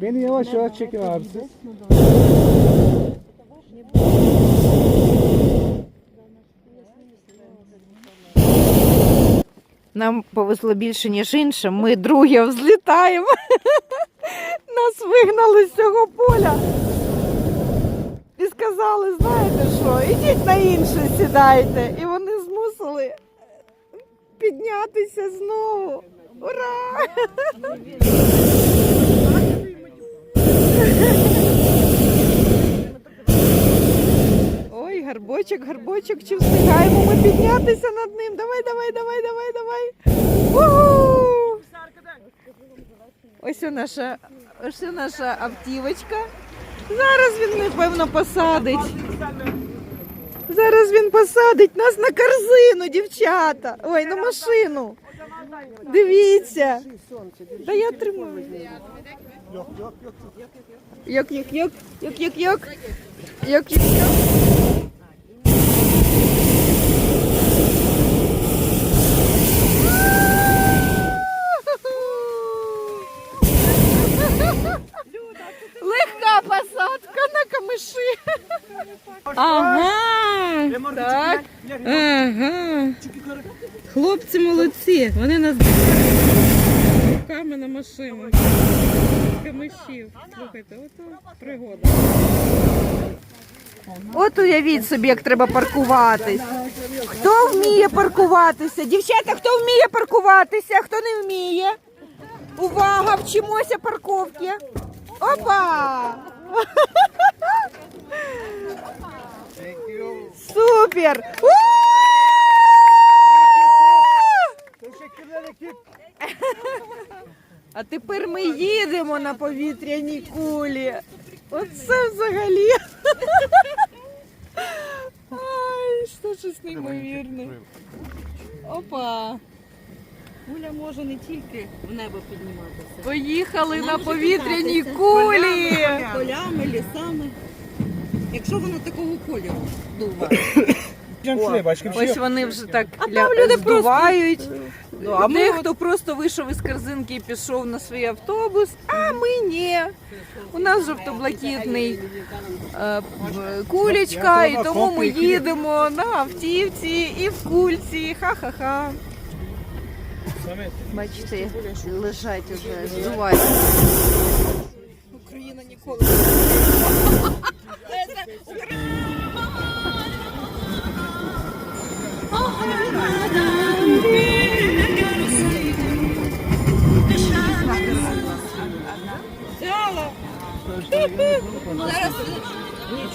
Beni yavaş yavaş çekin abi siz. Нам повезло більше, ніж іншим. Ми друге взлітаємо. Нас вигнали з цього поля. І сказали, знаєте що, ідіть на інше сідайте. І вони змусили піднятися знову. Ура! Ой, гарбочок, гарбочок, чи встигаємо ми піднятися над ним? Давай, давай, давай, давай, давай. Ось у наша, ось наша автівочка. Зараз він, напевно, посадить. Зараз він посадить нас на корзину, дівчата. Ой, на машину. Дивіться. Да я тримаю. Йок, йок, йок, йок, йок, йок. Йок, йок, йок. Легка посадка на камиші. Ага. Так. Вони нас руками на машину. Камишів. Слухайте, ото пригода. От уявіть собі, як треба паркуватись. Хто вміє паркуватися? Дівчата, хто вміє паркуватися, хто не вміє? Увага, вчимося парковки. Опа! Супер! У! А тепер ми їдемо на повітряній кулі. Оце взагалі. Ай, що щось неймовірне. Опа. Куля може не тільки в небо підніматися. Поїхали Вона на може повітряній кататися кулі. Полями, полями, лісами. Якщо воно такого кольору дува. Ось вони вже так А ля- там люди здувають. Ну, а ми Дехто просто вийшов із корзинки і пішов на свій автобус, а ми ні. У нас жовто-блакитний е, кулечка, і тому ми їдемо на автівці і в кульці. Ха-ха-ха. Бачите, лежать уже, здувають. Україна ніколи. зараз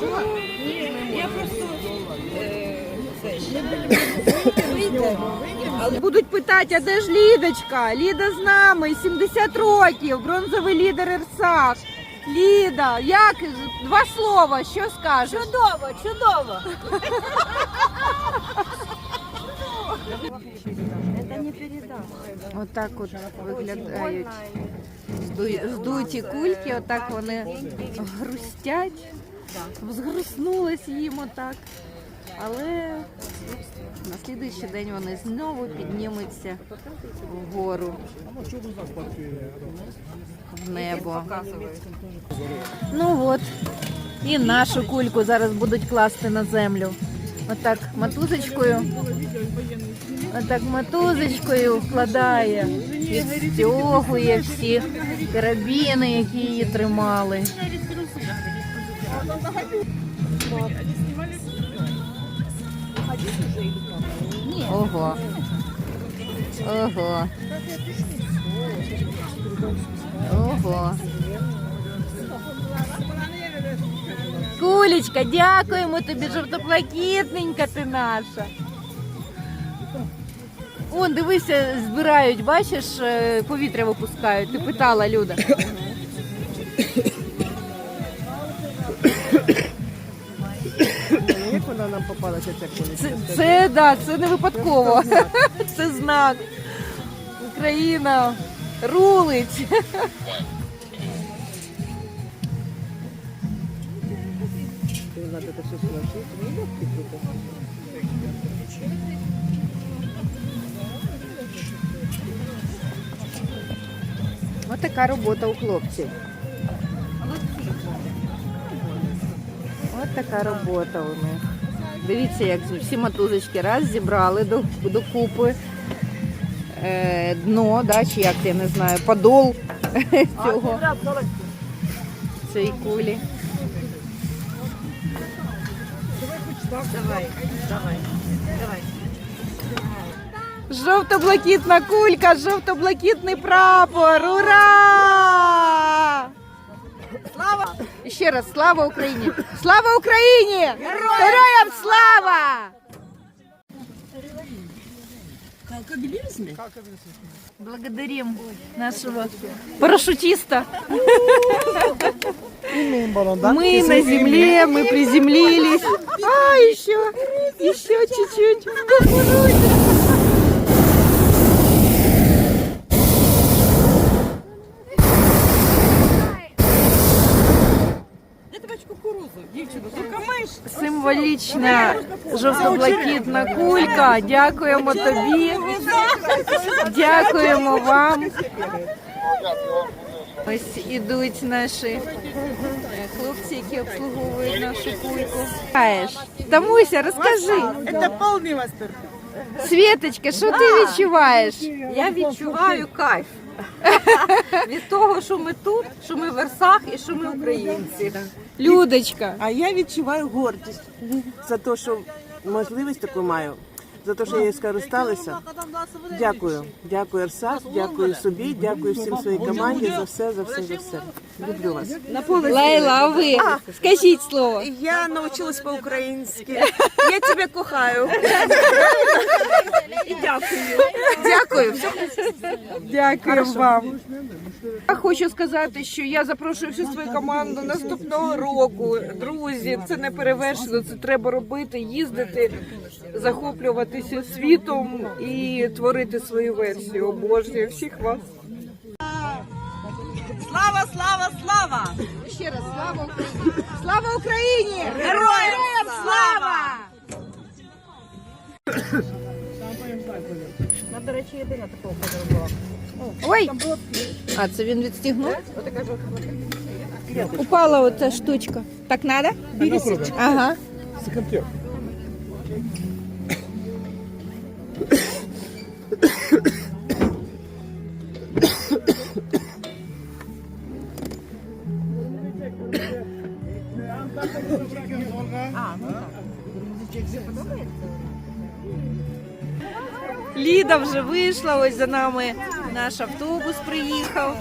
нічого. Ні, я просто е. Але Будуть питати, а де ж Лідочка? Ліда з нами, 70 років, бронзовий лідер РСАК. Ліда, як два слова, що скажеш? чудово, чудово. Не. Отак от виглядають зду- здуті кульки, отак вони грустять. Згруснулось їм отак. Але на слідуючий день вони знову піднімуться вгору в небо. Ну от, і нашу кульку зараз будуть класти на землю. Отак матузочкою. Отак матузочкою вкладає, відстягує всі карабіни, які її тримали. Ого. Ого. Ого. Кулечка, дякуємо тобі, жовтоплакітненька ти наша. Он, дивися, збирають, бачиш, е, повітря випускають. Ти питала, Люда. Нам попалася ця кулиця? Це, це да, це не випадково. Це знак. Україна рулить. Надо все. Ось така робота у хлопців. Ось така робота у них. Дивіться, як всі мотузочки раз зібрали до, до. Е, дно, да, чи як я не знаю, подол цього цієї кулі. Давай, давай, давай. Жовто-блакитна кулька, жовто-блакитний прапор. Ура! Слава! І ще раз слава Україні! Слава Україні! Героям слава! Благодарим нашего парашютиста. Мы на земле, мы приземлились. А, еще, еще чуть-чуть. Символічна жовто-блакитна кулька. Дякуємо тобі. Дякуємо вам. Ось ідуть наші хлопці, які обслуговують нашу кульку. Тамуся, розкажи. Це повний восторг. Світочка, що ти відчуваєш? Я відчуваю кайф. Від того, що ми тут, що ми в Версах і що ми українці. Людочка. А я відчуваю гордість за те, що можливість таку маю, за те, що я її скористалася. Дякую. Дякую, Арсас, дякую собі, дякую всім своїй команді за все, за все, за все. Люблю вас. Лейла, а ви? Скажіть слово. Я навчилась по-українськи. Я тебе кохаю. і Дякую. Дякую вам. Я хочу сказати, що я запрошую всю свою команду наступного року. Друзі, це не перевершено, це треба робити, їздити, захоплюватися світом і творити свою версію. Обожнюю всіх вас. Слава, слава, слава! Ще раз слава Україні! Слава Україні! Героям слава! Ой! А, це він відстігнув? Упала оця штучка. Так надо? Ага. Sıkıntı Ліда вже вийшла, ось за нами наш автобус приїхав.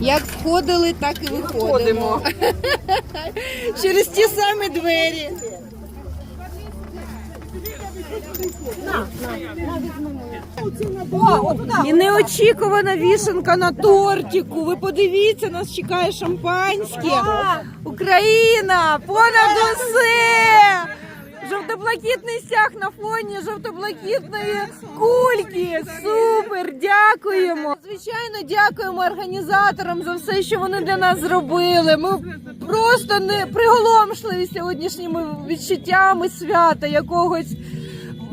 Як входили, так і виходимо. Через ті самі двері. І неочікувана вішенка на тортику. Ви подивіться, нас чекає шампанське. Україна! Понад усе! Жовто-блакитний стяг на фоні жовто-блакитної кульки. Супер! Дякуємо! Звичайно, дякуємо організаторам за все, що вони для нас зробили. Ми просто не приголомшливі сьогоднішніми відчуттями свята якогось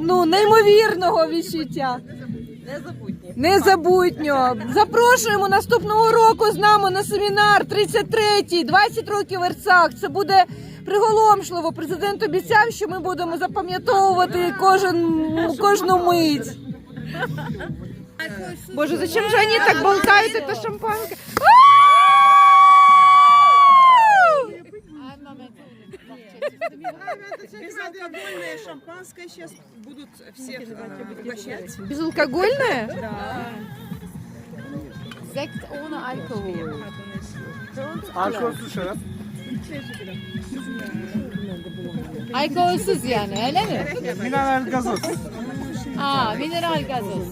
ну неймовірного відчуття. Незабутні. Незабутньо. Запрошуємо наступного року з нами на семінар 33-й, 20 років Ерцах. Це буде приголомшливо. Президент обіцяв, що ми будемо запам'ятовувати кожен, кожну мить. Боже, зачем же вони так болтають, це шампанське? Безалкогольне шампанське зараз будуть всіх угощати. Безалкогольне? Sekt ohne Alkohol. Alkolsüz şarap. Alkolsüz yani öyle mi? Mineral gazoz. Aa mineral gazoz.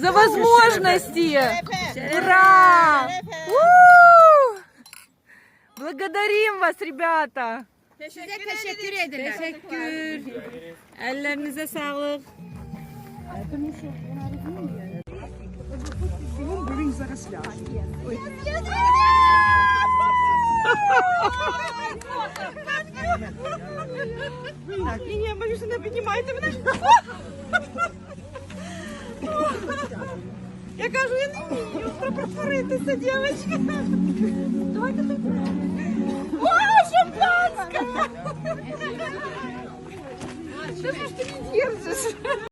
За возможности! Ура! У! Благодарим вас, ребята! Teşekkür ederim. Teşekkür. Ellerinize sağlık. Ні, ні, боюся, не піднімайте мене. Я кажу, я не вмію притворитися, дівчатка. Давайте тут. О, шампанське! Що ж ти не держиш?